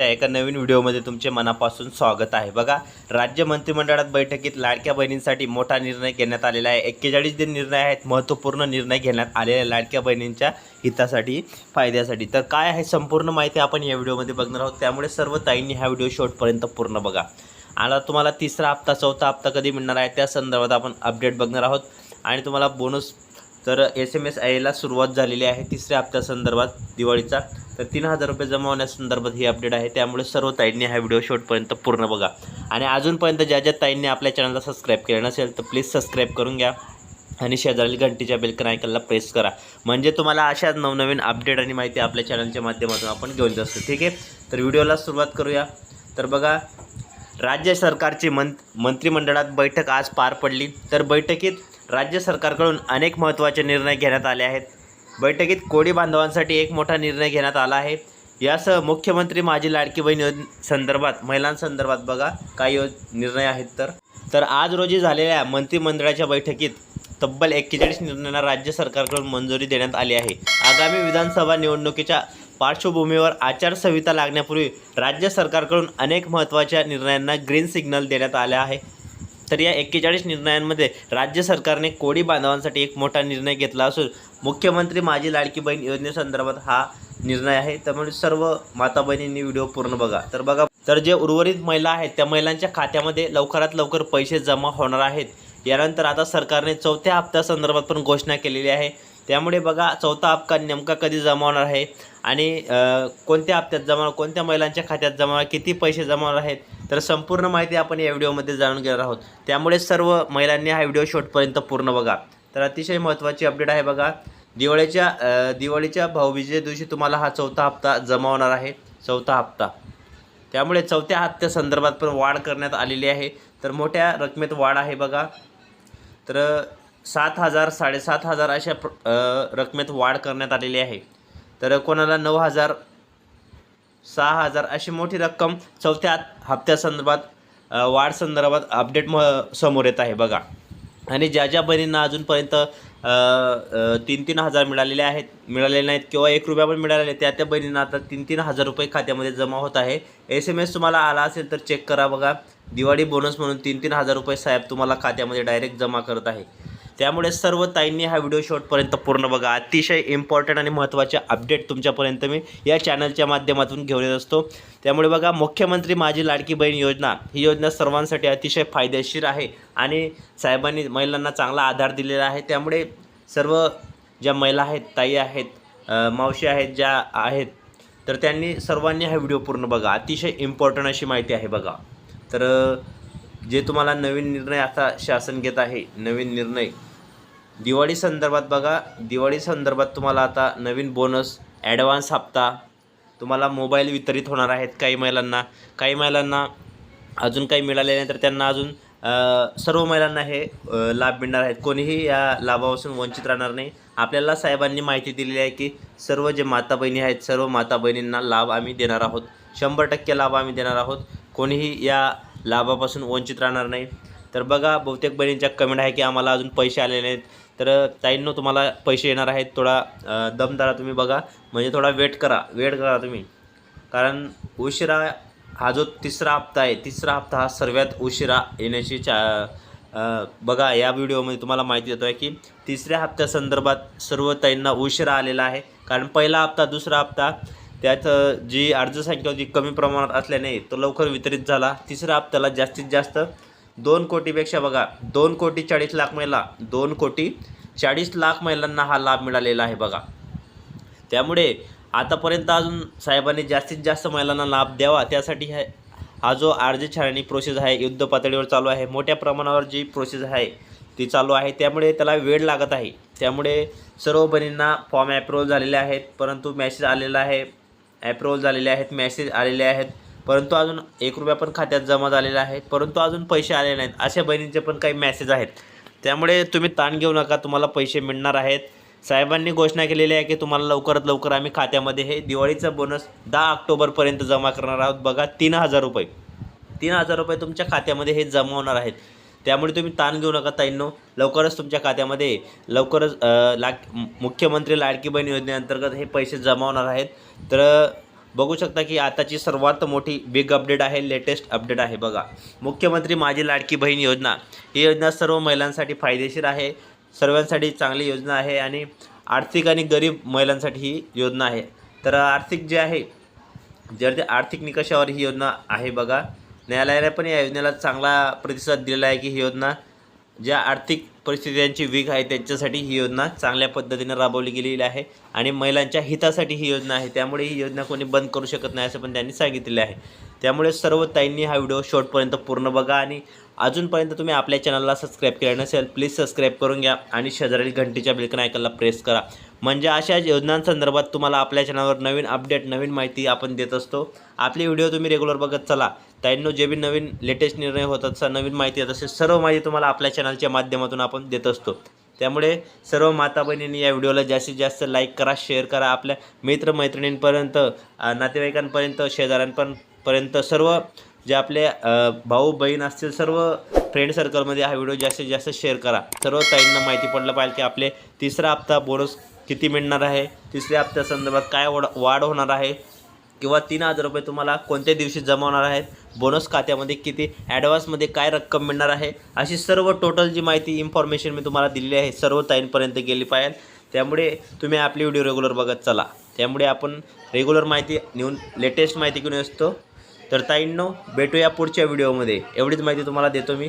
या एका नवीन व्हिडिओमध्ये तुमचे मनापासून स्वागत आहे. बघा राज्य मंत्रिमंडळात बैठकीत लाडक्या बहिणींसाठी मोठा निर्णय घेण्यात आलेला आहे. एक्केचाळीस जे निर्णय आहेत महत्त्वपूर्ण निर्णय घेण्यात आलेले आहे लाडक्या बहिणींच्या हितासाठी फायद्यासाठी. तर काय आहे संपूर्ण माहिती आपण या व्हिडिओमध्ये बघणार आहोत. त्यामुळे सर्व ताईंनी हा व्हिडिओ शेवटपर्यंत पूर्ण बघा. आता तुम्हाला तिसरा हप्ता चौथा हप्ता कधी मिळणार आहे त्या संदर्भात आपण अपडेट बघणार आहोत. आणि तुम्हाला बोनस तर एस एम एस आयला सुरुवात झालेली आहे तिसऱ्या हप्त्यासंदर्भात दिवाळीचा. तर तीन हजार रुपये जमा होण्यासंदर्भात ही अपडेट आहे. त्यामुळे सर्व ताईंनी हा व्हिडिओ शेवटपर्यंत पूर्ण बघा. आणि अजूनपर्यंत ज्या ज्या ताईंनी आपल्या चॅनलला सबस्क्राईब केलं नसेल तर प्लीज सबस्क्राईब करून घ्या. आणि शेजारील घंटीच्या बेलकन आयकनला प्रेस करा. म्हणजे तुम्हाला अशाच नवनवीन अपडेट आणि माहिती आपल्या चॅनलच्या माध्यमातून आपण घेऊन जातो. ठीक आहे? तर व्हिडिओला सुरुवात करूया. तर बघा राज्य सरकारची मं मंत्रिमंडळात बैठक आज पार पडली. तर बैठकीत राज्य सरकारकडून अनेक महत्त्वाचे निर्णय घेण्यात आले आहेत. बैठकीत कोळी बांधवांसाठी एक मोठा निर्णय घेण्यात आला आहे. यासह मुख्यमंत्री माझी लाडकी बहीण संदर्भात महिलांसंदर्भात बघा काही यो निर्णय आहेत तर. तर आज रोजी झालेल्या मंत्रिमंडळाच्या बैठकीत तब्बल एक्केचाळीस निर्णयांना राज्य सरकारकडून मंजुरी देण्यात आली आहे. आगामी विधानसभा निवडणुकीच्या पार्श्वभूमीवर आचारसंहिता लागण्यापूर्वी राज्य सरकारकडून अनेक महत्त्वाच्या निर्णयांना ग्रीन सिग्नल देण्यात आले आहे. तर या एक्केचाळीस निर्णयांमध्ये राज्य सरकारने कोळी बांधवांसाठी एक मोठा निर्णय घेतला असून मुख्यमंत्री माझी लाडकी बहीण योजनेसंदर्भात हा निर्णय आहे. त्यामुळे सर्व माता बहिणींनी व्हिडिओ पूर्ण बघा. तर बघा तर जे उर्वरित महिला आहेत त्या महिलांच्या खात्यामध्ये लवकरात लवकर पैसे जमा होणार आहेत. यानंतर आता सरकारने चौथ्या हप्त्यासंदर्भात पण घोषणा केलेली आहे. त्यामुळे बघा चौथा हप्ता नेमका कधी जमा होणार आहे? आणि कोणत्या हप्त्यात जमा कोणत्या महिलांच्या खात्यात जमा किती पैसे जमा आहेत? तर संपूर्ण माहिती आपण या व्हिडिओमध्ये जाणून घेणार आहोत. त्यामुळे सर्व महिलांनी हा व्हिडिओ शेवटपर्यंत पूर्ण बघा. तर अतिशय महत्त्वाची अपडेट आहे बघा. दिवाळीच्या दिवाळीच्या भाऊबीजेच्या दिवशी तुम्हाला हा चौथा हप्ता जमा होणार आहे. चौथा हप्ता. त्यामुळे चौथ्या हप्त्यासंदर्भात पण वाढ करण्यात आलेली आहे. तर मोठ्या रकमेत वाढ आहे बघा. तर सात हजार साडेसात हजार अशा प्र रकमेत वाढ करण्यात आलेली आहे. तर कोणाला नऊ हजार सहा हजार अशी मोठी रक्कम चौथ्या हप्त्यासंदर्भात वाढ संदर्भात अपडेट म समोर येत आहे बघा. आणि ज्या ज्या बहिणींना अजूनपर्यंत तीन तीन हजार मिळालेले आहेत मिळालेले नाहीत किंवा एक रुपया पण मिळालेले त्या त्या बहिणींना आता तीन तीन हजार रुपये खात्यामध्ये जमा होत आहे. एस एम एस तुम्हाला आला असेल तर चेक करा बघा. दिवाळी बोनस म्हणून तीन तीन हजार रुपये साहेब तुम्हाला खात्यामध्ये डायरेक्ट जमा करत आहे. त्यामुळे सर्व ताईंनी हा व्हिडिओ शॉर्टपर्यंत पूर्ण बघा. अतिशय इम्पॉर्टंट आणि महत्त्वाचे अपडेट तुमच्यापर्यंत मी या चॅनलच्या माध्यमातून घेऊन येत असतो. त्यामुळे बघा मुख्यमंत्री माझी लाडकी बहीण योजना ही योजना सर्वांसाठी अतिशय फायदेशीर आहे आणि साहेबांनी महिलांना चांगला आधार दिलेला आहे. त्यामुळे सर्व ज्या महिला आहेत ताई आहेत मावशी आहेत ज्या आहेत तर त्यांनी सर्वांनी हा व्हिडिओ पूर्ण बघा. अतिशय इम्पॉर्टंट अशी माहिती आहे बघा. तर जे तुम्हाला नवीन निर्णय आता शासन घेत आहे नवीन निर्णय दिवाळी संदर्भात बघा. दिवाळी संदर्भात तुम्हाला आता नवीन बोनस ॲडव्हान्स हप्ता तुम्हाला मोबाईल वितरित होणार आहेत काही महिलांना. काही महिलांना अजून काही मिळाले नाही तर त्यांना अजून सर्व महिलांना हे लाभ मिळणार आहेत. कोणीही या लाभापासून वंचित राहणार नाही. आपल्याला साहेबांनी माहिती दिलेली आहे की सर्व जे माता बहिणी आहेत सर्व माता बहिणींना लाभ आम्ही देणार आहोत. शंभर टक्के लाभ आम्ही देणार आहोत. कोणीही या लाभापासून वंचित राहणार नाही. तर बघा बहुतेक बहिणींच्या कमेंट आहे की आम्हाला अजून पैसे आलेले नाहीत. तर ताईंनो तुम्हाला पैसे येणार आहेत. थोडा अ, दम धरा तुम्ही बघा. म्हणजे थोडा वेट करा. वेट करा तुम्ही. कारण उशिरा हा जो तिसरा हप्ता आहे तिसरा हप्ता हा सर्वात उशिरा येण्याची चा बघा या व्हिडिओमध्ये तुम्हाला माहिती देतो आहे की तिसऱ्या हप्त्यासंदर्भात सर्व ताईंना उशिरा आलेला आहे. कारण पहिला हप्ता दुसरा हप्ता त्यात जी जी अर्जसंख्या होती कमी प्रमाणात असल्याने तो लवकर वितरित झाला. तिसऱ्या हप्त्याला जास्तीत जास्त दोन कोटीपेक्षा बघा दोन कोटी चाळीस लाख महिला दोन कोटी चाळीस लाख महिलांना हा लाभ मिळालेला आहे बघा. त्यामुळे आतापर्यंत अजून साहेबांनी जास्तीत जास्त महिलांना लाभ द्यावा त्यासाठी हा हा जो अर्ज छाननी प्रोसेस आहे युद्ध पातळीवर चालू आहे मोठ्या प्रमाणावर जी प्रोसेस आहे ती चालू आहे त्यामुळे त्याला वेळ लागत आहे. त्यामुळे सर्व बहिणींना फॉर्म ॲप्रुव्हल झालेले आहेत परंतु मॅसेज आलेला आहे ॲप्रुव्हल झालेले आहेत मॅसेज आलेले आहेत. परंतु अजून एक रुपया पण खात्यात जमा झालेला आहे. परंतु अजून पैसे आलेले नाहीत. अशा बहिणींचे पण काही मॅसेज आहेत. त्यामुळे तुम्ही ताण घेऊ नका. तुम्हाला पैसे मिळणार आहेत. साहेबांनी घोषणा केलेली आहे की तुम्हाला लवकरात लवकर आम्ही खात्यामध्ये हे दिवाळीचा बोनस दहा ऑक्टोबरपर्यंत जमा करणार आहोत. बघा तीन हजार रुपये. तीन हजार रुपये तुमच्या खात्यामध्ये हे जमा होणार आहेत. त्यामुळे तुम्ही ताण घेऊ नका ताईंनो. लवकरच तुमच्या खात्यामध्ये लवकरच अ, लाग मुख्यमंत्री लाडकी बहीण योजनेअंतर्गत हे पैसे जमा होणार आहेत. तर बघू शकता की आताची सर्वात मोठी बिग अपडेट आहे लेटेस्ट अपडेट आहे. बघा मुख्यमंत्री माझी लाडकी बहीण योजना. ही योजना सर्व महिलांसाठी फायदेशीर आहे सर्वांसाठी चांगली योजना आहे आणि आर्थिक आणि गरीब महिलांसाठी ही योजना आहे. तर आर्थिक जे आहे जर ते आर्थिक निकषावर ही योजना आहे बघा. न्यायालयाने पण या योजनेला चांगला प्रतिसाद दिलेला आहे की ही योजना ज्या आर्थिक परिस्थितीयांची वीक आहे त्यांच्यासाठी ही योजना चांगल्या पद्धतीने राबवली गेलेली आहे आणि महिलांच्या हितासाठी ही योजना आहे. त्यामुळे ही योजना कोणी बंद करू शकत नाही असं पण त्यांनी सांगितलेलं आहे. त्यामुळे सर्व ताईंनी हा व्हिडिओ शॉर्टपर्यंत पूर्ण बघा आणि अजूनपर्यंत तुम्ही आपल्या चॅनलला सबस्क्राईब केलं नसेल प्लीज सबस्क्राईब करून घ्या आणि शेजारील घंटीच्या बिलकन ऐकायला प्रेस करा. म्हणजे अशा योजनांसंदर्भात तुम्हाला आपल्या चॅनलवर नवीन अपडेट नवीन माहिती आपण देत असतो. आपले व्हिडिओ तुम्ही रेग्युलर बघत चला. ताईंनो जे बी नवीन लेटेस्ट निर्णय होतात असा नवीन माहिती येत असेल सर्व माहिती तुम्हाला आपल्या चॅनलच्या माध्यमातून आपण देत असतो. त्यामुळे सर्व माता बहिणींनी या व्हिडिओला जास्तीत जास्त लाईक करा शेअर करा. आपल्या मित्रमैत्रिणींपर्यंत नातेवाईकांपर्यंत शेजाऱ्यांपर्यंत पर्यंत सर्व जे आपले भाऊ बहीण असतील सर्व फ्रेंड सर्कलमध्ये हा व्हिडिओ जास्तीत जास्त शेअर करा. सर्व ताईंना माहिती पडलं पाहिजे की आपले तिसरा हप्ता बोनस किती मिळणार आहे? तिसऱ्या हप्त्यासंदर्भात काय वाढ वाढ होणार आहे? किंवा तीन हजार रुपये तुम्हाला कोणत्या दिवशी जमा होणार आहेत? बोनस खात्यामध्ये किती? ॲडव्हान्समध्ये काय रक्कम मिळणार आहे? अशी सर्व टोटल जी माहिती इन्फॉर्मेशन मी तुम्हाला दिलेली आहे सर्व ताईंपर्यंत गेली पाहिजे. त्यामुळे तुम्ही आपली व्हिडिओ रेग्युलर बघत चला. त्यामुळे आपण रेग्युलर माहिती नेऊन लेटेस्ट माहिती घेऊन असतो. तर ताईंनो भेटूया पुढच्या व्हिडिओमध्ये एवढीच माहिती तुम्हाला देतो मी.